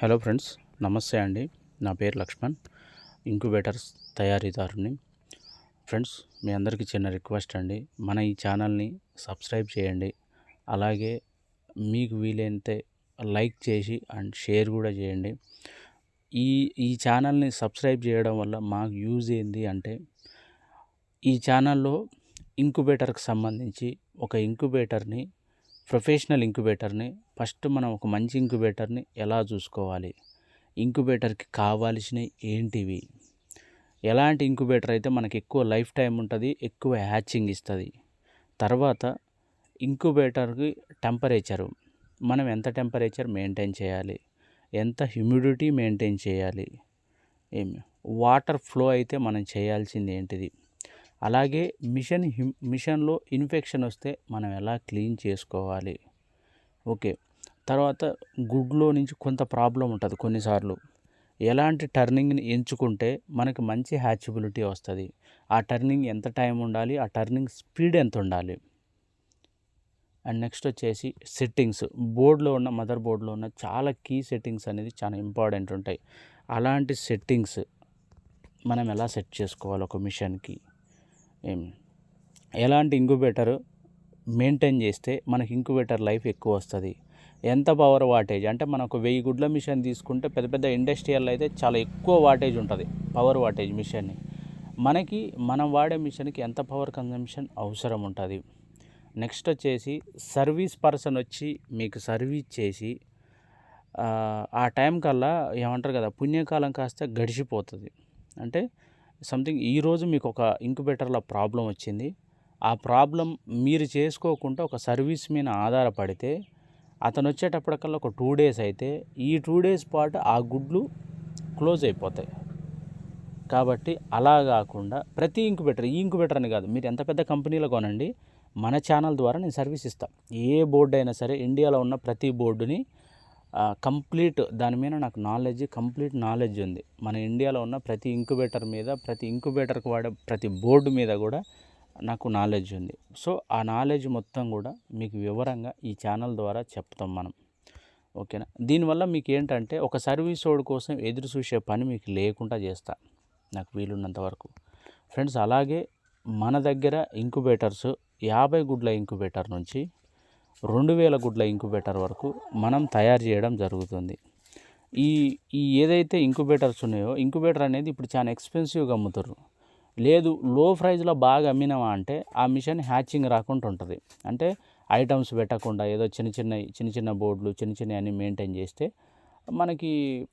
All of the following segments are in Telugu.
హలో ఫ్రెండ్స్ నమస్తే అండి. నా పేరు లక్ష్మణ్ ఇంక్యుబేటర్స్ తయారీదారుని ఫ్రెండ్స్ మీ అందరికీ చిన్న రిక్వెస్ట్ అండి. మన ఈ ఛానల్ని సబ్స్క్రైబ్ చేయండి. అలాగే మీకు వీలైతే లైక్ చేసి అండ్ షేర్ కూడా చేయండి. ఈ ఈ ఛానల్ని సబ్స్క్రైబ్ చేయడం వల్ల మాకు యూజ్ ఏంది అంటే ఈ ఛానల్లో ఇంక్యుబేటర్కి సంబంధించి ఒక ఇంక్యుబేటర్ని ప్రొఫెషనల్ ఇంక్యుబేటర్ని ఫస్ట్ మనం ఒక మంచి ఇంక్యుబేటర్ని ఎలా చూసుకోవాలి? ఇంక్యుబేటర్కి కావాల్సినవి ఏంటివి? ఎలాంటి ఇంక్యుబేటర్ అయితే మనకి ఎక్కువ లైఫ్ టైం ఉంటుంది ఎక్కువ హ్యాచింగ్ ఇస్తుంది? తర్వాత ఇంక్యుబేటర్కి టెంపరేచరు. మనం ఎంత టెంపరేచర్ మెయింటైన్ చేయాలి? ఎంత హ్యూమిడిటీ మెయింటైన్ చేయాలి? ఏమి? వాటర్ ఫ్లో అయితే మనం చేయాల్సింది ఏంటిది? అలాగే మిషన్ హిమ్- మిషన్లో ఇన్ఫెక్షన్ వస్తే మనం ఎలా క్లీన్ చేసుకోవాలి? ఓకే. తర్వాత గుడ్లో నుంచి కొంత ప్రాబ్లం ఉంటుంది కొన్నిసార్లు. ఎలాంటి టర్నింగ్ని ఎంచుకుంటే మనకి మంచి హ్యాచబిలిటీ వస్తుంది. ఆ టర్నింగ్ ఎంత టైం ఉండాలి? ఆ టర్నింగ్ స్పీడ్ ఎంత ఉండాలి? అండ్ నెక్స్ట్ వచ్చేసి సెట్టింగ్స్. బోర్డులో ఉన్న మదర్ బోర్డులో ఉన్న చాలా కీ సెట్టింగ్స్ అనేది చాలా ఇంపార్టెంట్ ఉంటాయి. అలాంటి సెట్టింగ్స్ మనం ఎలా సెట్ చేసుకోవాలి ఒక మిషన్కి? ఎలాంటి ఇంక్యుబేటర్ మెయింటైన్ చేస్తే మనకి ఇంక్యుబేటర్ లైఫ్ ఎక్కువ వస్తుంది? ఎంత పవర్ వాటేజ్ అంటే మనం ఒక వెయ్యి గుడ్ల మిషన్ తీసుకుంటే పెద్ద పెద్ద ఇండస్ట్రియల్ అయితే చాలా ఎక్కువ వాటేజ్ ఉంటుంది పవర్ వాటేజ్ మిషన్ని మనకి మనం వాడే మిషన్కి ఎంత పవర్ కన్జంప్షన్ అవసరం ఉంటుంది? నెక్స్ట్ వచ్చేసి సర్వీస్ పర్సన్ వచ్చి మీకు సర్వీస్ చేసి ఆ, ఆ టైం కల్లా ఏమంటారు కదా పుణ్యకాలం కాస్త గడిచిపోతుంది. అంటే సంథింగ్ ఈరోజు మీకు ఒక ఇంక్యుబేటర్లో ప్రాబ్లం వచ్చింది. ఆ ప్రాబ్లం మీరు చేసుకోకుండా ఒక సర్వీస్ మీద ఆధారపడితే అతను వచ్చేటప్పటికల్లా ఒక టూ డేస్ అయితే ఈ టూ డేస్ పాటు ఆ గుడ్లు క్లోజ్ అయిపోతాయి. కాబట్టి అలా కాకుండా ప్రతి ఇంక్యుబేటర్ ఈ ఇంక్యుబేటర్ అని కాదు మీరు ఎంత పెద్ద కంపెనీలో కొనండి మన ఛానల్ ద్వారా నేను సర్వీస్ ఇస్తాను ఏ బోర్డు అయినా సరే ఇండియాలో ఉన్న ప్రతి బోర్డుని కంప్లీట్ దాని మీద నాకు నాలెడ్జ్ కంప్లీట్ నాలెడ్జ్ ఉంది. మన ఇండియాలో ఉన్న ప్రతి ఇంక్యుబేటర్ మీద ప్రతి ఇంక్యుబేటర్కి వాడే ప్రతి బోర్డు మీద కూడా నాకు నాలెడ్జ్ ఉంది. సో ఆ నాలెడ్జ్ మొత్తం కూడా మీకు వివరంగా ఈ ఛానల్ ద్వారా చెప్తాం మనం. ఓకేనా? దీనివల్ల మీకు ఏంటంటే ఒక సర్వీస్ రోడ్ కోసం ఎదురు చూసే పని మీకు లేకుండా చేస్తా. నాకు వీలున్నంత వరకు. ఫ్రెండ్స్ అలాగే మన దగ్గర ఇంక్యుబేటర్స్ యాభై గుడ్ల ఇంక్యుబేటర్ నుంచి రెండు వేల గుడ్ల ఇంక్యుబేటర్ వరకు మనం తయారు చేయడం జరుగుతుంది. ఈ ఈ ఏదైతే ఇంక్యుబేటర్స్ ఉన్నాయో ఇంక్యుబేటర్ అనేది ఇప్పుడు చాలా ఎక్స్పెన్సివ్గా అమ్ముతారు లేదు లో ప్రైజ్లో బాగా అమ్మినామా అంటే ఆ మిషన్ హ్యాచింగ్ రాకుండా ఉంటుంది. అంటే ఐటమ్స్ పెట్టకుండా ఏదో చిన్న చిన్న చిన్న చిన్న బోర్డులు చిన్న చిన్న అన్ని మెయింటైన్ చేస్తే మనకి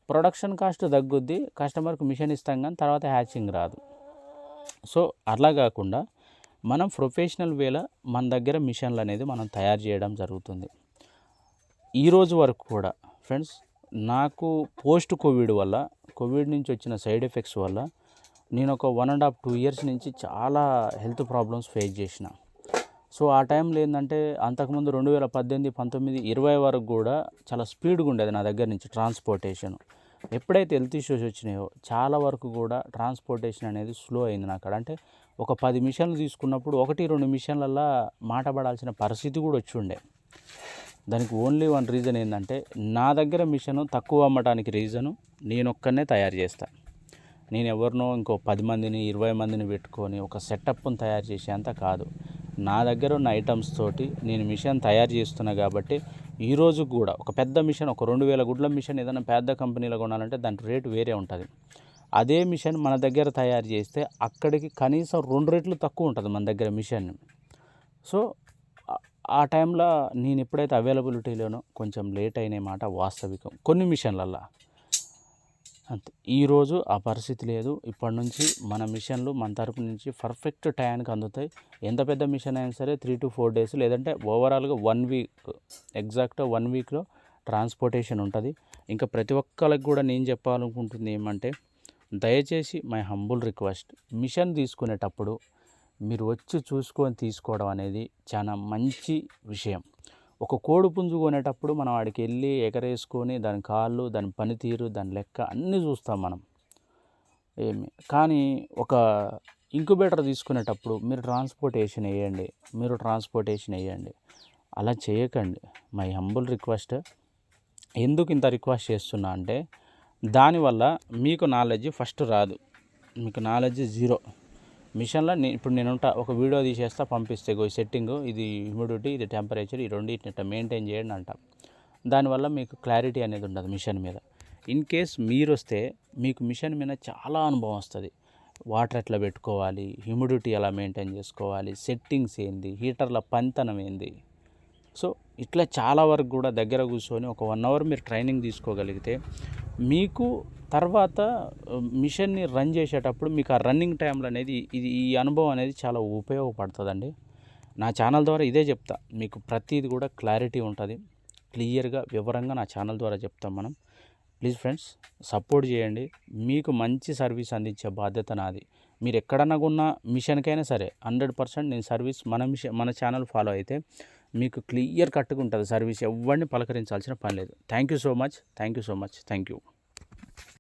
ప్రొడక్షన్ కాస్ట్ తగ్గుద్ది కస్టమర్కి మిషన్ ఇస్తాం కానీ తర్వాత హ్యాచింగ్ రాదు. సో అలా కాకుండా మనం ప్రొఫెషనల్ వేల మన దగ్గర మిషన్లు అనేది మనం తయారు చేయడం జరుగుతుంది. ఈరోజు వరకు కూడా ఫ్రెండ్స్ నాకు పోస్ట్ కోవిడ్ వల్ల కోవిడ్ నుంచి వచ్చిన సైడ్ ఎఫెక్ట్స్ వల్ల నేను ఒక one and half two years నుంచి చాలా హెల్త్ ప్రాబ్లమ్స్ ఫేస్ చేసిన. సో ఆ టైంలో ఏంటంటే అంతకుముందు రెండు వేల పద్దెనిమిది పంతొమ్మిది ఇరవై వరకు కూడా చాలా స్పీడ్గా ఉండేది నా దగ్గర నుంచి ట్రాన్స్పోర్టేషన్. ఎప్పుడైతే హెల్త్ ఇష్యూస్ వచ్చినాయో చాలా వరకు కూడా ట్రాన్స్పోర్టేషన్ అనేది స్లో అయింది నాకు అక్కడ అంటే ఒక పది మిషన్లు తీసుకున్నప్పుడు ఒకటి రెండు మిషన్లల్లో మాట పడాల్సిన పరిస్థితి కూడా వచ్చి ఉండే. దానికి ఓన్లీ వన్ రీజన్ ఏంటంటే నా దగ్గర మిషన్ తక్కువ అమ్మటానికి రీజను నేను ఒక్కనే తయారు చేస్తాను నేను ఎవరినో ఇంకో పది మందిని ఇరవై మందిని పెట్టుకొని ఒక సెటప్ను తయారు చేసేంత కాదు. నా దగ్గర ఉన్న ఐటమ్స్ తోటి నేను మిషన్ తయారు చేస్తున్నా కాబట్టి ఈరోజు కూడా ఒక పెద్ద మిషన్ ఒక రెండు వేల గుడ్ల మిషన్ ఏదైనా పెద్ద కంపెనీలో కొనాలంటే దాని రేటు వేరే ఉంటుంది. అదే మిషన్ మన దగ్గర తయారు చేస్తే అక్కడికి కనీసం రెండు రెట్లు తక్కువ ఉంటుంది మన దగ్గర మిషన్. సో ఆ- ఆ టైంలో నేను ఎప్పుడైతే అవైలబిలిటీలోనో కొంచెం లేట్ అయిన మాట వాస్తవికం. కొన్ని మిషన్లల్లో. అంతే. ఈరోజు ఆ పరిస్థితి లేదు. ఇప్పటి నుంచి మన మిషన్లు మన తరపు నుంచి పర్ఫెక్ట్ టైంకి అందుతాయి. ఎంత పెద్ద మిషన్ అయినా సరే త్రీ టు ఫోర్ డేస్ లేదంటే ఓవరాల్గా వన్ వీక్ ఎగ్జాక్ట్ వన్ వీక్లో ట్రాన్స్పోర్టేషన్ ఉంటుంది. ఇంకా ప్రతి ఒక్కరికి కూడా నేను చెప్పాలనుకుంటుంది ఏమంటే దయచేసి మై హంబుల్ రిక్వెస్ట్ మిషన్ తీసుకునేటప్పుడు మీరు వచ్చి చూసుకొని తీసుకోవడం అనేది చాలా మంచి విషయం. ఒక కోడి పుంజు కొనేటప్పుడు మనం వాడికి వెళ్ళి ఎగరేసుకొని దాని కాళ్ళు దాని పనితీరు దాని లెక్క అన్నీ చూస్తాం మనం. ఏమి? కానీ ఒక ఇంక్యుబేటర్ తీసుకునేటప్పుడు మీరు ట్రాన్స్పోర్టేషన్ వేయండి. మీరు ట్రాన్స్పోర్టేషన్ వేయండి. అలా చేయకండి. మై హంబుల్ రిక్వెస్ట్ ఎందుకు ఇంత రిక్వెస్ట్ చేస్తున్నా అంటే దానివల్ల మీకు నాలెడ్జ్ ఫస్ట్ రాదు. మీకు నాలెడ్జ్ జీరో మిషన్లో నేను ఇప్పుడు నేను ఉంటా ఒక వీడియో తీసేస్తా పంపిస్తే గో ఈ సెట్టింగ్ ఇది హ్యూమిడిటీ ఇది టెంపరేచర్ ఈ రెండింటిని ఇట్లా మెయింటైన్ చేయండి అంట. దానివల్ల మీకు క్లారిటీ అనేది ఉండదు మిషన్ మీద. ఇన్ కేస్ మీరు వస్తే మీకు మిషన్ మీద చాలా అనుభవం వస్తుంది. వాటర్ ఎట్లా పెట్టుకోవాలి హ్యూమిడిటీ ఎలా మెయింటైన్ చేసుకోవాలి సెట్టింగ్స్ ఏంది హీటర్ల పనితనం ఏంది. సో ఇట్లా చాలా వరకు కూడా దగ్గర కూర్చొని ఒక వన్ అవర్ మీరు ట్రైనింగ్ తీసుకోగలిగితే మీకు తర్వాత మిషన్ని రన్ చేసేటప్పుడు మీకు ఆ రన్నింగ్ టైంలో అనేది ఇది ఈ అనుభవం అనేది చాలా ఉపయోగపడుతుందండి. నా ఛానల్ ద్వారా ఇదే చెప్తా. మీకు ప్రతిది కూడా క్లారిటీ ఉంటుంది. క్లియర్గా వివరంగా నా ఛానల్ ద్వారా చెప్తాం మనం. ప్లీజ్ ఫ్రెండ్స్ సపోర్ట్ చేయండి. మీకు మంచి సర్వీస్ అందించే బాధ్యత నాది. మీరు ఎక్కడన్నా ఉన్న మిషన్కైనా సరే హండ్రెడ్ పర్సెంట్ నేను సర్వీస్ మన మిషన్ మన ఛానల్ ఫాలో అయితే మీకు క్లియర్ కట్టుగా ఉంటుంది సర్వీస్ ఎవరిని పలకరించాల్సిన పని లేదు. Thank you so much thank you so much thank you